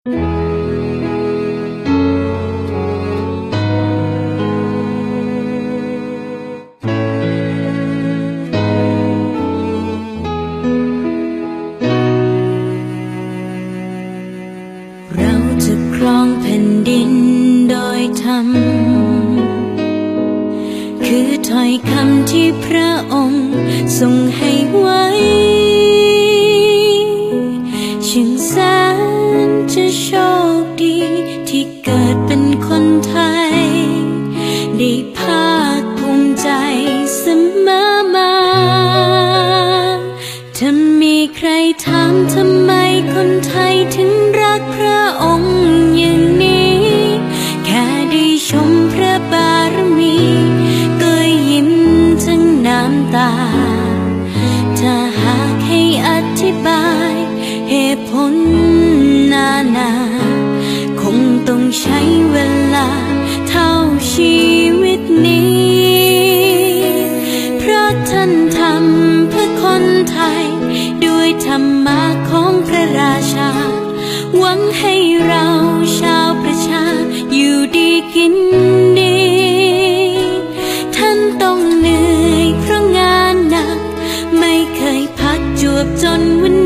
เราจะครองแผ่นดินโดยธรรม คือถ้อยคำที่พระองค์ทรงให้ โชคดี ที่เกิดเป็นคนไทย ได้ภาคภูมิใจเสมอมาถ้ามีใครถามทำไมคนไทยถึงรักพระองค์อย่างนี้ แค่ได้ชมพระบารมี ก็ยิ้มทั้งน้ำตา ถ้าหากให้อธิบายเหตุผล ใช้เวลาเท่าชีวิตนี้ เพราะท่านทำเพื่อคนไทย ด้วยธรรมะของพระราชา หวังให้เราชาวประชาอยู่ดีกินดี ท่านต้องเหนื่อยเพราะงานหนัก ไม่เคยพักจวบจนวัน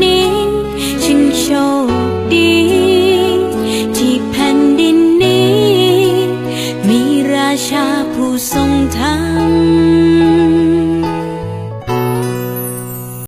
ชาผู้ทรงธรรม